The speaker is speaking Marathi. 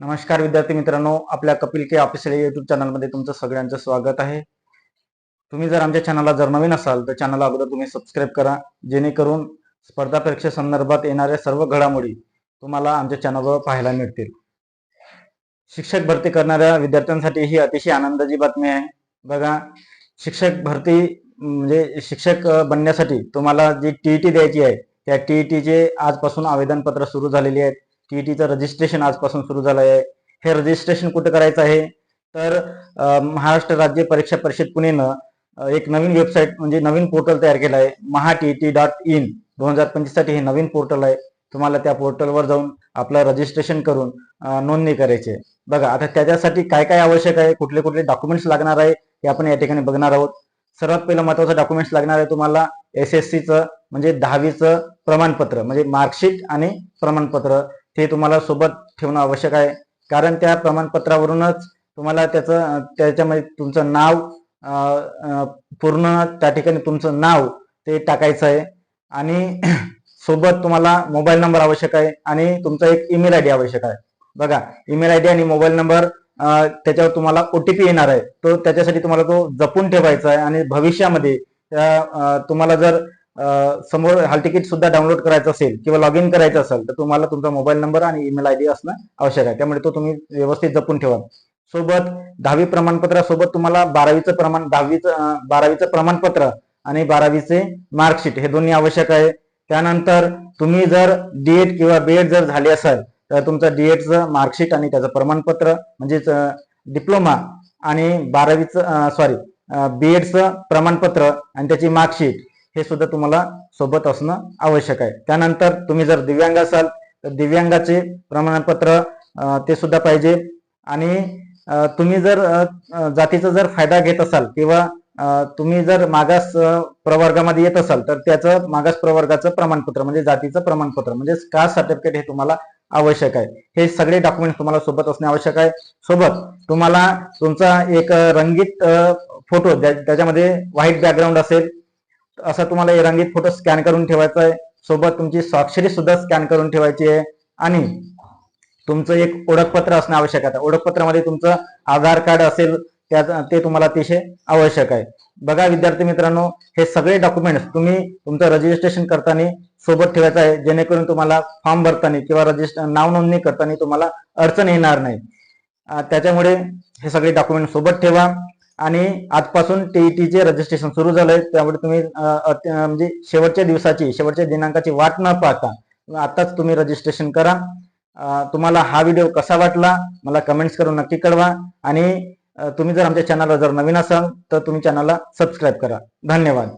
नमस्कार विद्यार्थी मित्रांनो आपल्या कपिल के ऑफिशियल युट्यूब चॅनलमध्ये तुमचं सगळ्यांचं स्वागत आहे. तुम्ही जर आमच्या चॅनलला जर नवीन असाल तर चॅनल अगोदर तुम्ही सबस्क्राईब करा. जेणेकरून स्पर्धा परीक्षेसंदर्भात येणाऱ्या सर्व घडामोडी तुम्हाला आमच्या चॅनलवर पाहायला मिळतील. शिक्षक भरती करणाऱ्या विद्यार्थ्यांसाठी ही अतिशय आनंदाची बातमी आहे. बघा शिक्षक भरती म्हणजे शिक्षक बनण्यासाठी तुम्हाला जी टीईटी द्यायची आहे त्या टीईटीचे आजपासून आवेदनपत्र सुरू झालेली आहेत. टीईटीचं रजिस्ट्रेशन आजपासून सुरू झालं आहे हे रजिस्ट्रेशन कुठे करायचं आहे? तर महाराष्ट्र राज्य परीक्षा परिषद पुणेनं एक नवीन वेबसाईट म्हणजे नवीन पोर्टल तयार केलं आहे महा टी डॉट इन दोन हजार पंचवीससाठी हे नवीन पोर्टल आहे. तुम्हाला त्या पोर्टलवर जाऊन आपलं रजिस्ट्रेशन करून नोंदणी करायची. आहे बघा आता त्याच्यासाठी काय काय आवश्यक आहे? कुठले कुठले डॉक्युमेंट्स लागणार आहे? हे आपण या ठिकाणी बघणार आहोत. सर्वात पहिलं महत्वाचं डॉक्युमेंट्स लागणार आहे तुम्हाला एस एस सीचं म्हणजे दहावीचं प्रमाणपत्र म्हणजे मार्कशीट आणि प्रमाणपत्र ते तुम्हाला सोबत ठेवणं आवश्यक आहे. कारण त्या प्रमाणपत्रावरूनच तुम्हाला त्याचं त्याच्यामध्ये तुमचं नाव पूर्ण त्या ठिकाणी तुमचं नाव ते टाकायचं आहे. आणि सोबत तुम्हाला मोबाईल नंबर आवश्यक आहे आणि तुमचा एक ईमेल आय डी आवश्यक आहे. बघा ईमेल आय डी आणि मोबाईल नंबर त्याच्यावर तुम्हाला ओटीपी येणार आहे. तो त्याच्यासाठी तुम्हाला तो जपून ठेवायचा आहे आणि भविष्यामध्ये त्या तुम्हाला जर समोर हाल तिकीट सुद्धा डाउनलोड करायचं असेल किंवा लॉग इन करायचं असेल तर तुम्हाला तुमचा मोबाईल नंबर आणि ईमेल आय डी असणं आवश्यक आहे. त्यामुळे तो तुम्ही व्यवस्थित जपून ठेवा. सोबत दहावी प्रमाणपत्रासोबत तुम्हाला बारावीचं प्रमाण दहावीचं बारावीचं प्रमाणपत्र आणि बारावीचे मार्कशीट हे दोन्ही आवश्यक आहे. त्यानंतर तुम्ही जर डी एड किंवा बी एड जर झाले असाल तर तुमचं डीएडचं मार्कशीट आणि त्याचं प्रमाणपत्र म्हणजेच डिप्लोमा आणि बारावीचं सॉरी बीएडचं प्रमाणपत्र आणि त्याची मार्कशीट हे सुद्धा तुम्हाला सोबत असणं आवश्यक आहे. त्यानंतर तुम्ही जर दिव्यांग असाल तर दिव्यांगाचे प्रमाणपत्र ते सुद्धा पाहिजे. आणि तुम्ही जर जातीचा जर फायदा घेत असाल किंवा तुम्ही जर मागास प्रवर्गामध्ये येत असाल तर त्याचं मागास प्रवर्गाचं प्रमाणपत्र म्हणजे जातीचं प्रमाणपत्र म्हणजे कास्ट सर्टिफिकेट हे तुम्हाला आवश्यक आहे. हे सगळे डॉक्युमेंट तुम्हाला सोबत असणे आवश्यक आहे. सोबत तुम्हाला तुमचा एक रंगीत फोटो त्याच्यामध्ये व्हाईट बॅकग्राऊंड असेल असा तुम्हाला हे रंगीत फोटो स्कॅन करून ठेवायचा आहे सोबत तुमची स्वाक्षरी सुद्धा स्कॅन करून ठेवायची आहे. आणि तुमचं एक ओळखपत्र असणं आवश्यक आहे. ओळखपत्रामध्ये तुमचं आधार कार्ड असेल त्या ते तुम्हाला अतिशय आवश्यक आहे. बघा विद्यार्थी मित्रांनो हे सगळे डॉक्युमेंट्स तुम्ही तुमचं रजिस्ट्रेशन करताना सोबत ठेवायचं आहे जेणेकरून तुम्हाला फॉर्म भरताना किंवा रजिस्टर नाव नोंदणी करताना तुम्हाला अडचण येणार नाही. त्याच्यामुळे हे सगळे डॉक्युमेंट सोबत ठेवा. आणि आजपासून टीईटीचे रजिस्ट्रेशन सुरू झालंय. त्यामुळे तुम्ही म्हणजे शेवटच्या दिवसाची शेवटच्या दिनांकाची वाट न पाहता आताच तुम्ही रजिस्ट्रेशन करा. तुम्हाला हा व्हिडिओ कसा वाटला मला कमेंट्स करून नक्की कळवा. आणि तुम्ही जर आमच्या चॅनलला जर नवीन असाल तर तुम्ही चॅनलला सबस्क्राईब करा. धन्यवाद.